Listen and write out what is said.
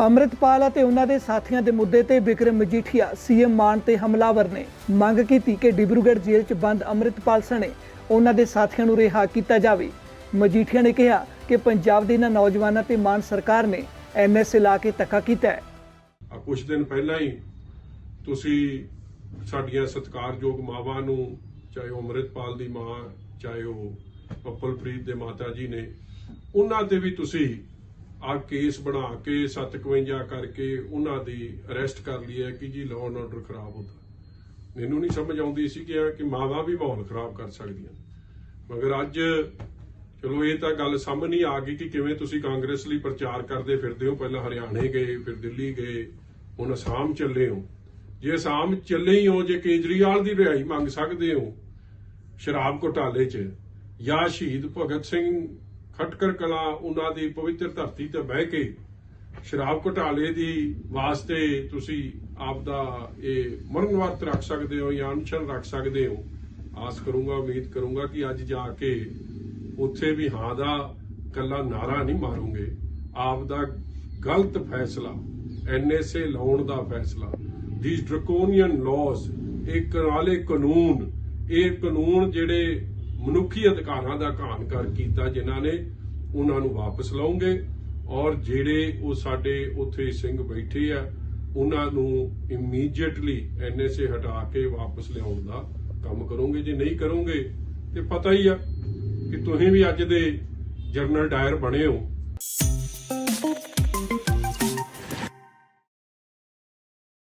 ਅੰਮ੍ਰਿਤਪਾਲ ਅਤੇ ਉਹਨਾਂ ਦੇ ਸਾਥੀਆਂ ਦੇ ਮੁੱਦੇ ਤੇ ਵਿਕਰਮ ਮਜੀਠੀਆ ਸੀਐਮ ਮਾਨ ਤੇ ਹਮਲਾਵਰ ਨੇ ਮੰਗ ਕੀਤੀ ਕਿ ਡਿਬਰੂਗੜ੍ਹ ਜੇਲ੍ਹ 'ਚ ਬੰਦ ਅੰਮ੍ਰਿਤਪਾਲ ਸਣੇ ਉਹਨਾਂ ਦੇ ਸਾਥੀਆਂ ਨੂੰ ਰਿਹਾ ਕੀਤਾ ਜਾਵੇ। ਮਜੀਠੀਆ ਨੇ ਕਿਹਾ ਕਿ ਪੰਜਾਬ ਦੇ ਇਹਨਾਂ ਨੌਜਵਾਨਾਂ ਤੇ ਮਾਨ ਸਰਕਾਰ ਨੇ ਐਨਐਸਏ ਲਾ ਕੇ ਤੱਕਾ ਕੀਤਾ ਹੈ। ਆ ਕੁਝ ਦਿਨ ਪਹਿਲਾਂ ਹੀ ਤੁਸੀਂ ਸਾਡੀਆਂ ਸਤਿਕਾਰਯੋਗ ਮਾਵਾਂ ਨੂੰ, ਚਾਹੇ ਉਹ ਅੰਮ੍ਰਿਤਪਾਲ ਦੀ ਮਾਂ, ਚਾਹੇ ਉਹ ਪੱਪਲਪ੍ਰੀਤ ਦੇ ਮਾਤਾ ਜੀ ਨੇ, ਉਹਨਾਂ ਤੇ ਵੀ ਤੁਸੀਂ ਆ ਕੇਸ ਬਣਾ ਕੇ 751 ਕਰਕੇ ਉਹਨਾਂ ਦੀ ਅਰੈਸਟ ਕਰ ਲਈ ਹੈ ਕਿ ਜੀ ਲਾਅ ਐਂਡ ਆਰਡਰ ਖਰਾਬ ਹੁੰਦਾ। ਮੈਨੂੰ ਨਹੀਂ ਸਮਝ ਆਉਂਦੀ ਸੀ ਕਿ ਕਿ ਮਾਵਾਂ ਵੀ ਮਾਹੌਲ ਖਰਾਬ ਕਰ ਸਕਦੀਆਂ। ਮਗਰ ਅੱਜ ਚਲੋ ਇਹ ਤਾਂ ਗੱਲ ਸਾਹਮਣੇ ਆ ਗਈ ਕਿ ਕਿਵੇਂ ਤੁਸੀਂ ਕਾਂਗਰਸ ਲਈ ਪ੍ਰਚਾਰ ਕਰਦੇ ਫਿਰਦੇ ਹੋ। ਪਹਿਲਾਂ ਹਰਿਆਣੇ ਗਏ, ਫਿਰ ਦਿੱਲੀ ਗਏ, ਹੁਣ ਅਸਾਮ ਚੱਲੇ ਹੋ। ਜੇ ਅਸਾਮ ਚੱਲੇ ਹੀ ਹੋ, ਜੇ ਕੇਜਰੀਵਾਲ ਦੀ ਰਿਹਾਈ ਮੰਗ ਸਕਦੇ ਹੋ ਸ਼ਰਾਬ ਘੁਟਾਲੇ 'ਚ ਜਾਂ ਸ਼ਹੀਦ ਭਗਤ ਸਿੰਘ ਖਟਕਰ ਕਲਾ ਉਹਨਾਂ ਦੀ ਪਵਿੱਤਰ ਧਰਤੀ ਤੇ ਬਹਿ ਕੇ ਸ਼ਰਾਬ ਘੁਟਾਲੇ ਦੀ ਵਾਸਤੇ ਤੁਸੀਂ ਆਪ ਦਾ ਇਹ ਮਰਨ ਰੱਖ ਸਕਦੇ ਹੋ ਜਾਂ ਅਨਸ਼ਨ ਰੱਖ ਸਕਦੇ ਹੋ। ਆਸ ਕਰੂੰਗਾ, ਉਮੀਦ ਕਰੂੰਗਾ ਕਿ ਅੱਜ ਜਾ ਕੇ ਉੱਥੇ ਵੀ ਹਾਂ ਦਾ ਕੱਲਾ ਨਾਰਾ ਨਹੀਂ ਮਾਰੂਗੇ। ਆਪ ਦਾ ਗਲਤ ਫੈਸਲਾ, ਐਨਐਸਏ ਲਾਉਣ ਦਾ ਫੈਸਲਾ ਥੀਸ ਡਰਕੋਨੀਅਨ ਲਾਜ਼ ਇਹ ਕਰਾਲੇ ਕਾਨੂੰਨ, ਇਹ ਕਾਨੂੰਨ ਜਿਹੜੇ ਮਨੁੱਖੀ ਅਧਿਕਾਰਾਂ ਦਾ ਘਾਣ ਕਰ ਕੀਤਾ ਜਿਨ੍ਹਾਂ ਨੇ ਉਹਨਾਂ ਨੂੰ ਵਾਪਸ ਲਾਉਂਗੇ ਔਰ ਜਿਹੜੇ ਉਹ ਸਾਡੇ ਉੱਥੇ ਸਿੰਘ ਬੈਠੇ ਆ, ਉਹਨਾਂ ਨੂੰ ਇਮੀਡੀਏਟਲੀ ਐਨਐਸਏ ਹਟਾ ਕੇ ਵਾਪਸ ਲਿਆਉਣ ਦਾ ਕੰਮ ਕਰੋਗੇ। ਜੇ ਨਹੀਂ ਕਰੋਗੇ, ਤੇ ਪਤਾ ਹੀ ਆ ਕਿ ਤੁਸੀਂ ਵੀ ਅੱਜ ਦੇ ਜਰਨਲ ਡਾਇਰ ਬਣੇ ਹੋ।